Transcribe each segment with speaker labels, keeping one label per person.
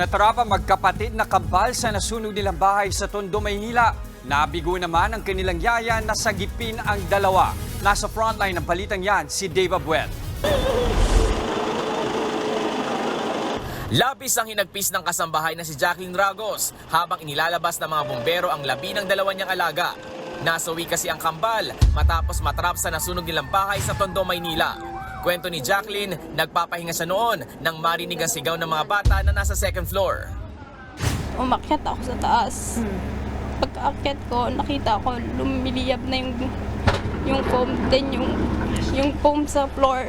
Speaker 1: Natrapa magkapatid na kabal sa nasunog nilang bahay sa Tondo, Maynila. Nabigo naman ang kanilang yaya na sagipin ang dalawa. Nasa frontline ng balitang yan si Dave Abuel.
Speaker 2: Labis ang hinagpis ng kasambahay na si Jacqueline Ragos habang inilalabas ng mga bumbero ang labi ng dalawa niyang alaga. Nasawi kasi ang kambal matapos matrap sa nasunog nilang bahay sa Tondo, Maynila. Kwento ni Jacqueline, nagpapahinga siya noon nang marinig ang sigaw ng mga bata na nasa second floor.
Speaker 3: umakyat ako sa taas. Pagkaakyat ko, nakita ko lumiliyab na yung yung foam, then yung yung foam sa floor.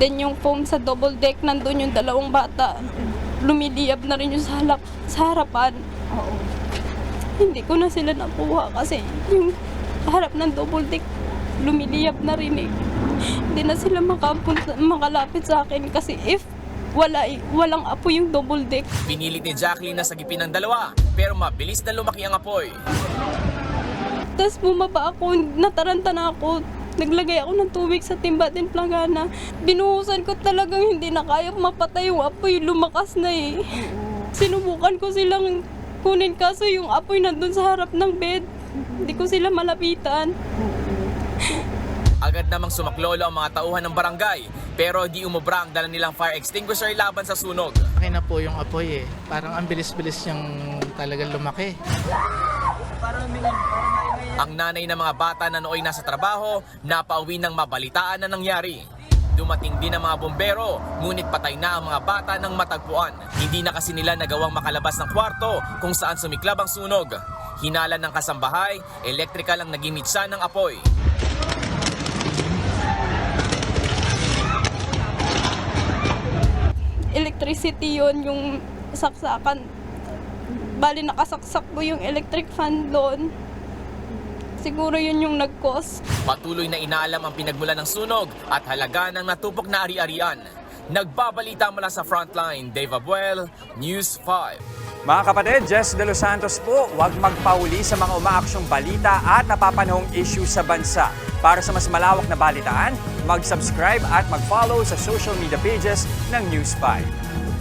Speaker 3: Then yung foam sa double deck, nandun yung dalawang bata. Lumiliyab na rin yung sa, halak, sa harapan. Hindi ko na sila nakuha kasi yung harap ng double deck, lumiliyab na rin eh. Hindi na sila makapunta, makalapit sa akin kasi if wala, walang apoy yung double deck,
Speaker 2: Pinilit ni Jacqueline na sagipin ng dalawa pero mabilis na lumaki ang apoy.
Speaker 3: Tapos bumaba ako, nataranta na ako. Naglagay ako ng tubig sa timba din plangana. Binuhusan ko talagang hindi na kaya mapatay yung apoy. Lumakas na eh. Sinubukan ko silang kunin kaso yung apoy nandun sa harap ng bed. Hindi ko sila malapitan.
Speaker 2: Agad namang sumaklolo ang mga tauhan ng barangay pero di umubra ang dala nilang fire extinguisher laban sa sunog.
Speaker 4: Laki na po yung apoy eh. Parang ang bilis-bilis niyang talagang lumaki.
Speaker 2: Ang nanay ng mga bata na nooy nasa trabaho, napauwi ng mabalitaan na nangyari. Dumating din ang mga bombero, ngunit patay na ang mga bata ng matagpuan. Hindi na kasi nila nagawang makalabas ng kwarto kung saan sumiklab ang sunog. Hinala ng kasambahay, elektrikal ang naging mitsa ng apoy.
Speaker 3: Electricity yon yung saksakan. Bali nakasaksak ko yung electric fan doon. Siguro yun yung nag-cause.
Speaker 2: Patuloy na inaalam ang pinagmulan ng sunog at halaga ng natupok na ari-arian. Nagbabalita mula sa frontline, Dave Abuel, News 5.
Speaker 1: Mga kapatid, Jess De Los Santos po, huwag magpauli sa mga umaaksyong balita at napapanahong issue sa bansa. Para sa mas malawak na balitaan, mag-subscribe at mag-follow sa social media pages ng News 5.